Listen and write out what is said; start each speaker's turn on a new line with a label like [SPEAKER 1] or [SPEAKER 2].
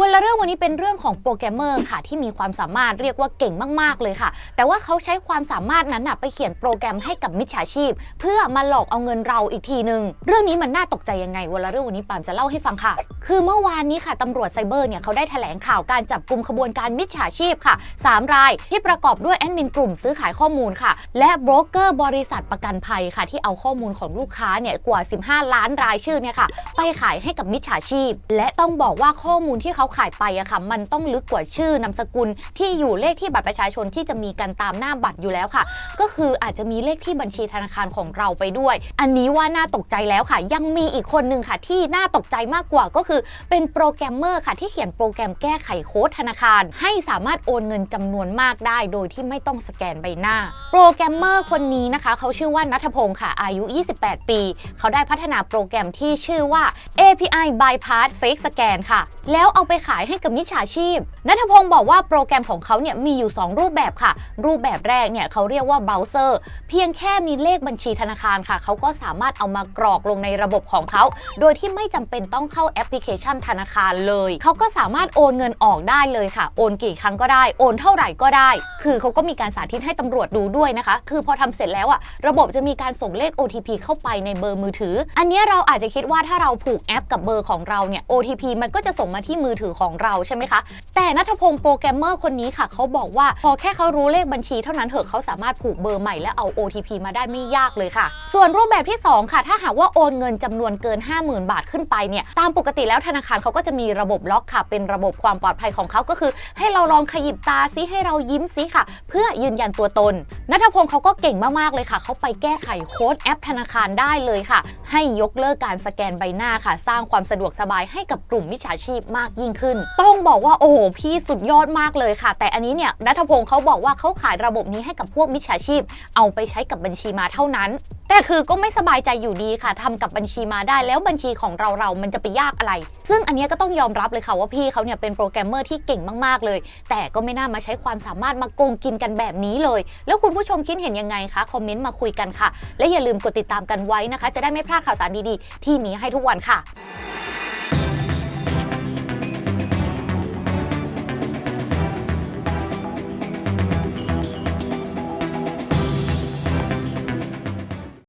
[SPEAKER 1] วันละเรื่องวันนี้เป็นเรื่องของโปรแกรมเมอร์ค่ะ ที่มีความสามารถเรียกว่าเก่งมากๆเลยค่ะ แต่ว่าเขาใช้ความสามารถนั้นนะไปเขียนโปรแกรมให้กับมิจฉาชีพ เพื่อมาหลอกเอาเงินเราอีกทีหนึ่งเรื่องนี้มันน่าตกใจยังไงวันละเรื่องวันนี้ปามจะเล่าให้ฟังค่ะ คือเมื่อวานนี้ค่ะตำรวจไซเบอร์เนี่ยเขาได้แถลงข่าวการจับกลุ่มขบวนการมิจฉาชีพค่ะ 3 รายที่ประกอบด้วยแอดมินกลุ่มซื้อขายข้อมูลค่ะ และโบรกเกอร์บริษัทประกันภัยค่ะ ที่เอาข้อมูลของลูกค้าเนี่ยกว่า 15 ล้านรายชื่อเนี่ยค่ะไปขายให้กับมิจฉาชีพ และต้องบอกว่าข้อมูลที่เขาขายไปอะค่ะ มันต้องลึกกว่าชื่อนามสกุลที่อยู่เลขที่บัตรประชาชนที่จะมีกันตามหน้าบัตรอยู่แล้วค่ะ ก็คืออาจจะมีเลขที่บัญชีธนาคารของเราไปด้วย อันนี้ว่าน่าตกใจแล้วค่ะ ยังมีอีกคนหนึ่งค่ะ ที่น่าตกใจมากกว่าก็คือเป็นโปรแกรมเมอร์ค่ะ ที่เขียนโปรแกรมแก้ไขโค้ดธนาคาร ให้สามารถโอนเงินจำนวนมากได้ โดยที่ไม่ต้องสแกนใบหน้า โปรแกรมเมอร์คนนี้นะคะ เขาชื่อว่านัทพงศ์ค่ะ อายุ 28 ปี เขาได้พัฒนาโปรแกรมที่ชื่อว่า API Bypass Fake Scan ค่ะ แล้วเอาไปขายให้กับมิจฉาชีพนัทพงศ์บอกว่าโปรแกรมของเขาเนี่ยมีอยู่ 2 รูปแบบค่ะ รูปแบบแรกเนี่ยเขาเรียกว่าเบราว์เซอร์เพียงแค่มีเลขบัญชีธนาคารค่ะ เขาก็สามารถเอามากรอกลงในระบบของเขา โดยที่ไม่จำเป็นต้องเข้าแอปพลิเคชันธนาคารเลย เขาก็สามารถโอนเงินออกได้เลยค่ะ โอนกี่ครั้งก็ได้ โอนเท่าไหร่ก็ได้ คือเขาก็มีการสาธิตให้ตำรวจดูด้วยนะคะ คือพอทำเสร็จแล้วอะระบบจะมีการส่งเลข OTP เข้าไปในเบอร์มือถือ อันนี้เราอาจจะคิดว่าถ้าเราผูกแอปกับเบอร์ของเราเนี่ย OTP มันก็จะส่งมาที่มือถือของเราใช่ไหมคะ แต่นัทพงศ์โปรแกรมเมอร์คนนี้ค่ะ เขาบอกว่าพอแค่เขารู้เลขบัญชีเท่านั้นเถอะเขาสามารถผูกเบอร์ใหม่และเอา OTP มาได้ไม่ยากเลยค่ะ ส่วนรูปแบบที่ 2 ค่ะ ถ้าหากว่าโอนเงินจำนวนเกิน 50,000 บาทขึ้นไปเนี่ยตามปกติแล้วธนาคารเขาก็จะมีระบบล็อกค่ะ เป็นระบบความปลอดภัยของเขาก็คือ ให้เราลองขยิบตาซิให้เรายิ้มซิค่ะ เพื่อยืนยันตัวตนนัทพงศ์เขาก็เก่งมากๆเลยค่ะ เขาไปแก้ไขโค้ดแอปธนาคารได้เลยค่ะ ให้ยกเลิกการสแกนใบหน้าค่ะ สร้างความสะดวกสบายให้กับกลุ่มมิจฉาชีพมากยิ่งขึ้น ต้องบอกว่าโอ้โหพี่สุดยอดมากเลยค่ะ แต่อันนี้เนี่ยนัทพงศ์เขาบอกว่าเขาขายระบบนี้ให้กับพวกมิจฉาชีพ เอาไปใช้กับบัญชีมาเท่านั้น แต่คือก็ไม่สบายใจอยู่ดีค่ะทำกับบัญชีมาได้แล้วบัญชีของเราเรามันจะไปยากอะไร ซึ่งอันนี้ก็ต้องยอมรับเลยค่ะว่าพี่เขาเนี่ยเป็นโปรแกรมเมอร์ที่เก่งมากๆเลย แต่ก็ไม่น่ามาใช้ความสามารถมาโกงกินกันแบบนี้เลย แล้วคุณผู้ชมคิดเห็นยังไงคะคอมเมนต์มาคุยกันค่ะ และอย่าลืมกดติดตามกันไว้นะคะ จะได้ไม่พลาดข่าวสารดีๆ ที่มีให้ทุกวันค่ะ